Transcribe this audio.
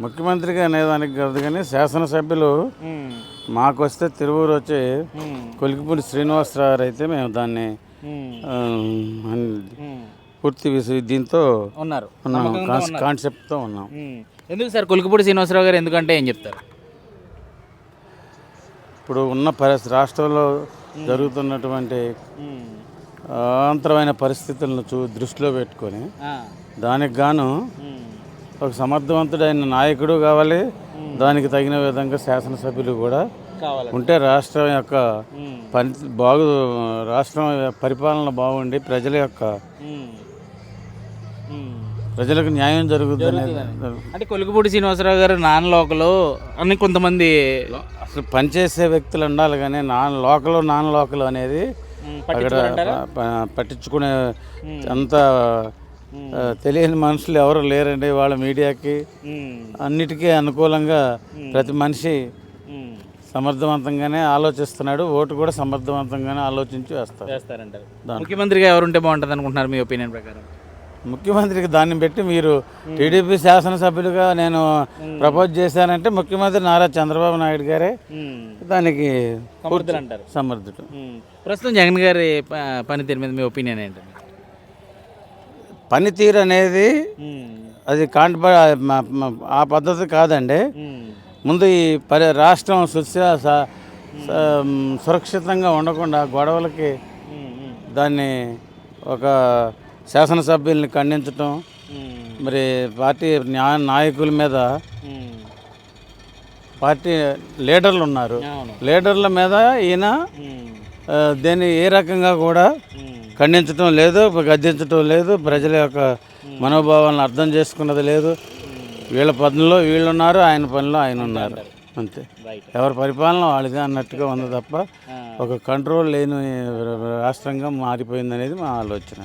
ముఖ్యమంత్రిగా అనేదానికి కాదు కానీ శాసనసభ్యులు మాకు వస్తే తిరువురు వచ్చి కొలికిపూడి శ్రీనివాసరావు అయితే మేము దాన్ని. పూర్తి దీంతో ఉన్నారు. ఉన్నాం. కాన్సెప్ట్తో ఉన్నాం. ఎందుకు సార్ కొలికపూడి శ్రీనివాసరావు గారు ఎందుకంటే ఏం చెప్తారు? ఇప్పుడు ఉన్న పరిస్థితి రాష్ట్రంలో జరుగుతున్నటువంటి ఉమ్, అవాంతరమైన పరిస్థితులను చూ దృష్టిలో పెట్టుకొని దానికి గాను ఒక సమర్థవంతుడైన నాయకుడు కావాలి. దానికి తగిన విధంగా శాసనసభ్యులు కూడా ఉంటే రాష్ట్రం యొక్క పని బాగు రాష్ట్రం పరిపాలన బాగుండి ప్రజల యొక్క. ప్రజలకు న్యాయం జరుగుతుంది అంటే కొలికపూడి శ్రీనివాసరావు గారు నాన్ లోకలు అని కొంతమంది అసలు పనిచేసే వ్యక్తులు ఉండాలి కానీ నాన్ లోకల్ నాన్ లోకల్ అనేది అక్కడ పట్టించుకునే అంత తెలియని మనుషులు ఎవరు లేరండి. వాళ్ళ మీడియాకి అన్నిటికీ అనుకూలంగా ప్రతి మనిషి. సమర్థవంతంగానే ఆలోచిస్తున్నాడు. ఓటు కూడా సమర్థవంతంగానే ఆలోచించి వేస్తారు. ముఖ్యమంత్రిగా ఎవరుంటే బాగుంటుంది అనుకుంటున్నారు మీ ఒపీనియన్ ప్రకారం? ముఖ్యమంత్రికి దాన్ని పెట్టి మీరు టీడీపీ శాసనసభ్యులుగా నేను ప్రపోజ్ చేశానంటే ముఖ్యమంత్రి నారా చంద్రబాబు నాయుడు గారే దానికి సమర్థుడు. ప్రస్తుతం జగన్ గారి పనితీరు మీద మీ ఒపీనియన్ ఏంటండి? పనితీరు అనేది అది కాంట ఆ పద్ధతి కాదండి. ముందు ఈ పరి రాష్ట్రం సుశ సురక్షితంగా ఉండకుండా గొడవలకి దాన్ని ఒక శాసనసభ్యుల్ని ఖండించటం మరి పార్టీ న్యాయ నాయకుల మీద. పార్టీ లీడర్లు ఉన్నారు. లీడర్ల మీద ఈయన దీన్ని ఏ రకంగా కూడా ఖండించడం లేదు గద్దించడం లేదు ప్రజల యొక్క మనోభావాలను అర్థం చేసుకున్నది లేదు. వీళ్ళ పనిలో వీళ్ళు ఉన్నారు ఆయన పనిలో ఆయన ఉన్నారు. అంతే. ఎవరి పరిపాలన వాళ్ళదే అన్నట్టుగా ఉంది తప్ప ఒక కంట్రోల్ లేని రాష్ట్రంగా మారిపోయింది అనేది మా ఆలోచన.